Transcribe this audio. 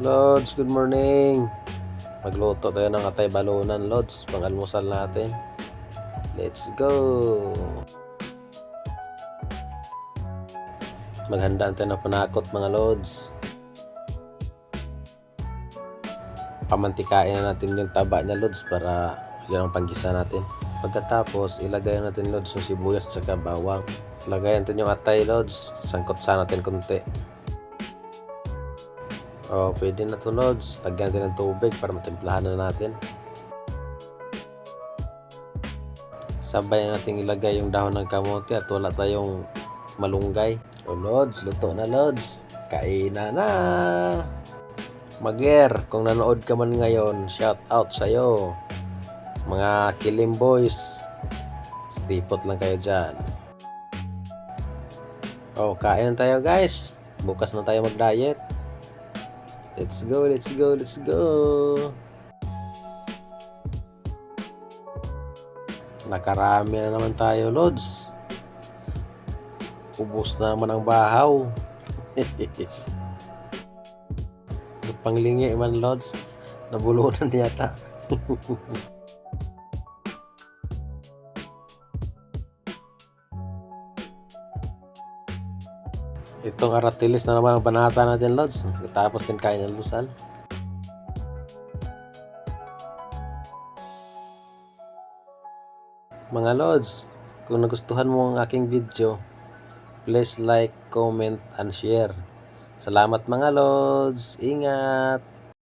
Lods, good morning. Magluto tayo ng atay balunan, Lods. Pang-almusal natin. Let's go. Maghandaan tayo ng panakot, mga Lods. Pamantikain na natin yung taba niya, Lods, para yun ang panggisa natin. Pagkatapos, ilagay natin, Lods, yung sibuyas at bawang. Ilagay natin yung atay, Lods. Sangkot sa natin konti. Oh, pwede na to lods. Lagyan natin ng tubig para matimplahan na natin. Sabay na natin ilagay yung dahon ng kamote at wala tayong malunggay. O lods, luto na lods. Kaina na. Magyar, kung nanood ka man ngayon, shout out sa'yo. Mga kilim boys, stipot lang kayo dyan. Oh, kain tayo guys. Bukas na tayo mag-diet. Let's go, let's go, let's go. Nakarami na naman tayo, Lods. Ubus na naman ang bahaw. Panglingi man, Lods. Nabulunan yata. Itong aratilis na naman ang banata natin, Lods. Tapos din kain ng lusal. Mga Lods, kung nagustuhan mo ang aking video, please like, comment, and share. Salamat mga Lods. Ingat!